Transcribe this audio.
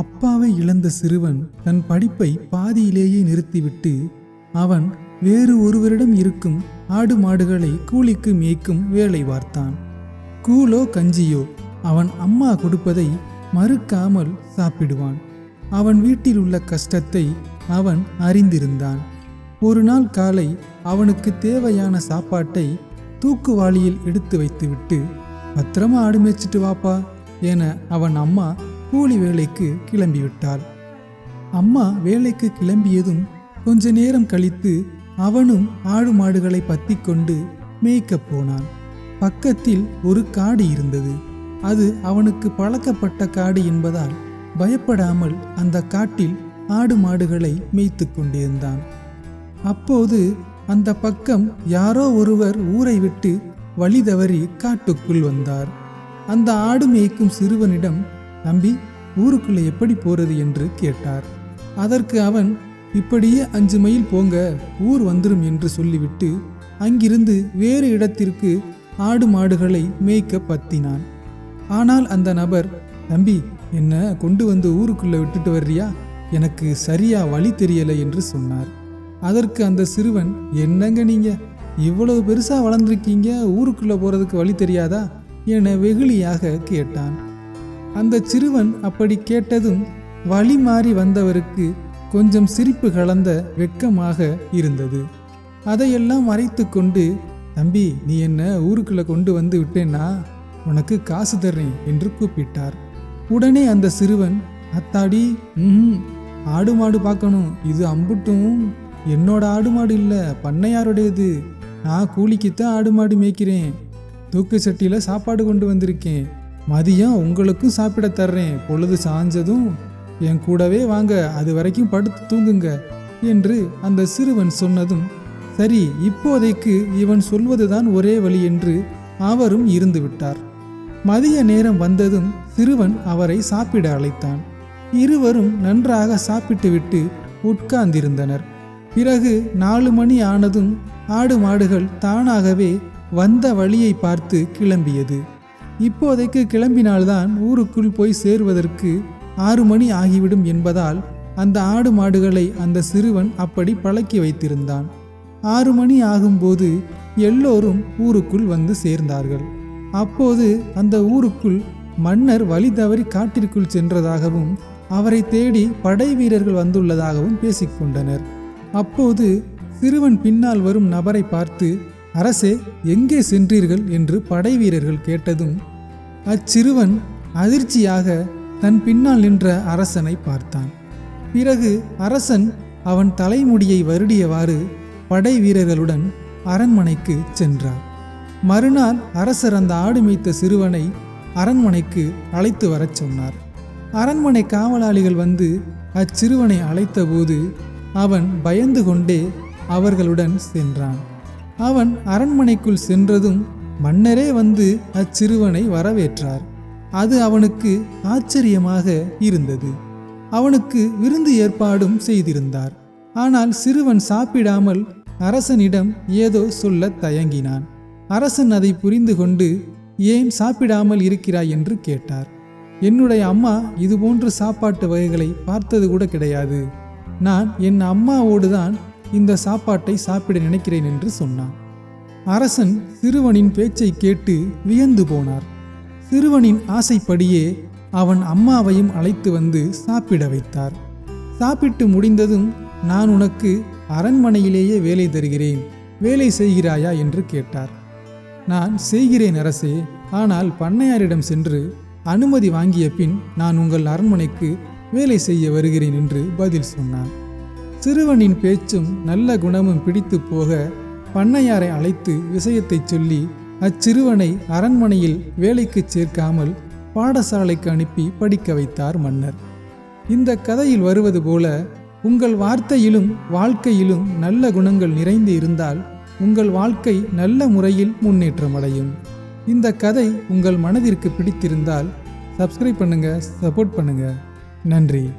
அப்பாவை இழந்த சிறுவன் தன் படிப்பை பாதியிலேயே நிறுத்திவிட்டு அவன் வேறு ஒருவரிடம் இருக்கும் ஆடு மாடுகளை கூலிக்கு மேய்க்கும் வேலை பார்த்தான். கூலோ கஞ்சியோ அவன் அம்மா கொடுப்பதை மறுக்காமல் சாப்பிடுவான். அவன் வீட்டில் உள்ள கஷ்டத்தை அவன் அறிந்திருந்தான். ஒரு நாள் காலை அவனுக்கு தேவையான சாப்பாட்டை தூக்குவாளியில் எடுத்து வைத்துவிட்டு பத்திரமா ஆடு மேய்ச்சிட்டு வாப்பா என அவன் அம்மா கூலி வேலைக்கு கிளம்பிவிட்டாள். அம்மா வேலைக்கு கிளம்பியதும் கொஞ்ச நேரம் கழித்து அவனும் ஆடு மாடுகளை பத்தி கொண்டு மேய்க்கப் போனான். பக்கத்தில் ஒரு காடு இருந்தது. அது அவனுக்கு பழக்கப்பட்ட காடு என்பதால் பயப்படாமல் அந்த காட்டில் ஆடு மாடுகளை மேய்த்து கொண்டிருந்தான். அப்போது அந்த பக்கம் யாரோ ஒருவர் ஊரை விட்டு வழி தவறி காட்டுக்குள் வந்தார். அந்த ஆடு மேய்க்கும் சிறுவனிடம் தம்பி ஊருக்குள்ளே எப்படி போறது என்று கேட்டார். அதற்கு அவன் இப்படியே அஞ்சு மைல் போங்க ஊர் வந்துடும் என்று சொல்லிவிட்டு அங்கிருந்து வேறு இடத்திற்கு ஆடு மாடுகளை மேய்க்க பத்தினான். ஆனால் அந்த நபர் தம்பி என்ன கொண்டு வந்து ஊருக்குள்ளே விட்டுட்டு வர்றியா? எனக்கு சரியா வழி தெரியலை என்று சொன்னார். அதற்கு அந்த சிறுவன் என்னங்க நீங்க? இவ்வளவு பெருசா வளர்ந்துருக்கீங்க ஊருக்குள்ளே போறதுக்கு வழி தெரியாதா? என வெகுளியாக கேட்டான். அந்த சிறுவன் அப்படி கேட்டதும் வழி மாறி வந்தவருக்கு கொஞ்சம் சிரிப்பு கலந்த வெட்கமாக இருந்தது. அதையெல்லாம் மறைத்து கொண்டு தம்பி நீ என்ன ஊருக்குள்ளே கொண்டு வந்து விட்டேன்னா உனக்கு காசு தர்றேன் என்று கூப்பிட்டார். உடனே அந்த சிறுவன் அத்தாடி ம் ஆடு மாடு பார்க்கணும். இது அம்புட்டும். என்னோட ஆடு மாடு இல்லை பண்ணையாருடையது. நான் கூலிக்குத்தான் ஆடு மாடு மேய்க்கிறேன். தூக்கு சட்டியில் சாப்பாடு கொண்டு வந்திருக்கேன். மதியம் உங்களுக்கும் சாப்பிட தர்றேன். பொழுது சாஞ்சதும் என் கூடவே வாங்க அது வரைக்கும் படுத்து தூங்குங்க என்று அந்த சிறுவன் சொன்னதும் சரி இப்போதைக்கு இவன் சொல்வதுதான் ஒரே வழி என்று அவரும் இருந்துவிட்டார் மதிய நேரம் வந்ததும் சிறுவன் அவரை சாப்பிட அழைத்தான். இருவரும் நன்றாக சாப்பிட்டுவிட்டு உட்கார்ந்திருந்தனர். பிறகு நாலு மணி ஆனதும் ஆடு மாடுகள் தானாகவே வந்த வழியை பார்த்து கிளம்பியது. இப்போதைக்கு கிளம்பினால்தான் ஊருக்குள் போய் சேருவதற்கு ஆறு மணி ஆகிவிடும் என்பதால் அந்த ஆடு மாடுகளை அந்த சிறுவன் அப்படி பழக்கி வைத்திருந்தான். ஆறு மணி ஆகும்போது எல்லோரும் ஊருக்குள் வந்து சேர்ந்தார்கள். அப்போது அந்த ஊருக்குள் மன்னர் வழி தவறி காட்டிற்குள் சென்றதாகவும் அவரை தேடி படை வீரர்கள் வந்துள்ளதாகவும் பேசிக்கொண்டனர். அப்போது சிறுவன் பின்னால் வரும் நபரை பார்த்து அரசே எங்கே சென்றீர்கள் என்று படை வீரர்கள் கேட்டதும் அச்சிறுவன் அதிர்ச்சியாக தன் பின்னால் நின்ற அரசனை பார்த்தான். பிறகு அரசன் அவன் தலைமுடியை வருடியவாறு படை வீரர்களுடன் அரண்மனைக்கு சென்றார் மறுநாள் அரசர் அந்த ஆடு மேய்த்த சிறுவனை அரண்மனைக்கு அழைத்து வரச் சொன்னார். அரண்மனை காவலாளிகள் வந்து அச்சிறுவனை அழைத்தபோது அவன் பயந்து கொண்டே அவர்களுடன் சென்றான். அவன் அரண்மனைக்குள் சென்றதும் மன்னரே வந்து அச்சிறுவனை வரவேற்றார். அது அவனுக்கு ஆச்சரியமாக இருந்தது. அவனுக்கு விருந்து ஏற்பாடும் செய்திருந்தார். ஆனால் சிறுவன் சாப்பிடாமல் அரசனிடம் ஏதோ சொல்ல தயங்கினான். அரசன் அதை புரிந்து கொண்டு ஏன் சாப்பிடாமல் இருக்கிறாய்? என்று கேட்டார். என்னுடைய அம்மா இதுபோன்ற சாப்பாட்டு வகைகளை பார்த்தது கூட கிடையாது. நான் என் அம்மாவோடு தான் இந்த சாப்பாட்டை சாப்பிட நினைக்கிறேன் என்று சொன்னான். அரசன் சிறுவனின் பேச்சை கேட்டு வியந்து போனார். சிறுவனின் ஆசைப்படியே அவன் அம்மாவையும் அழைத்து வந்து சாப்பிட வைத்தார். சாப்பிட்டு முடிந்ததும் நான் உனக்கு அரண்மனையிலேயே வேலை தருகிறேன். வேலை செய்கிறாயா? என்று கேட்டார். நான் செய்கிறேன் அரசே. ஆனால் பண்ணையாரிடம் சென்று அனுமதி வாங்கிய பின் நான் உங்கள் அரண்மனைக்கு வேலை செய்ய வருகிறேன் என்று பதில் சொன்னான். சிறுவனின் பேச்சும் நல்ல குணமும் பிடித்து போக பண்ணையாரை அழைத்து விஷயத்தைச் சொல்லி அச்சிறுவனை அரண்மனையில் வேலைக்கு சேர்க்காமல் பாடசாலைக்கு அனுப்பி படிக்க வைத்தார் மன்னர். இந்த கதையில் வருவது போல உங்கள் வார்த்தையிலும் வாழ்க்கையிலும் நல்ல குணங்கள் நிறைந்து இருந்தால் உங்கள் வாழ்க்கை நல்ல முறையில் முன்னேற்றம் அடையும். இந்த கதை உங்கள் மனதிற்கு பிடித்திருந்தால் சப்ஸ்கிரைப் பண்ணுங்கள் சப்போர்ட் பண்ணுங்கள் நன்றி.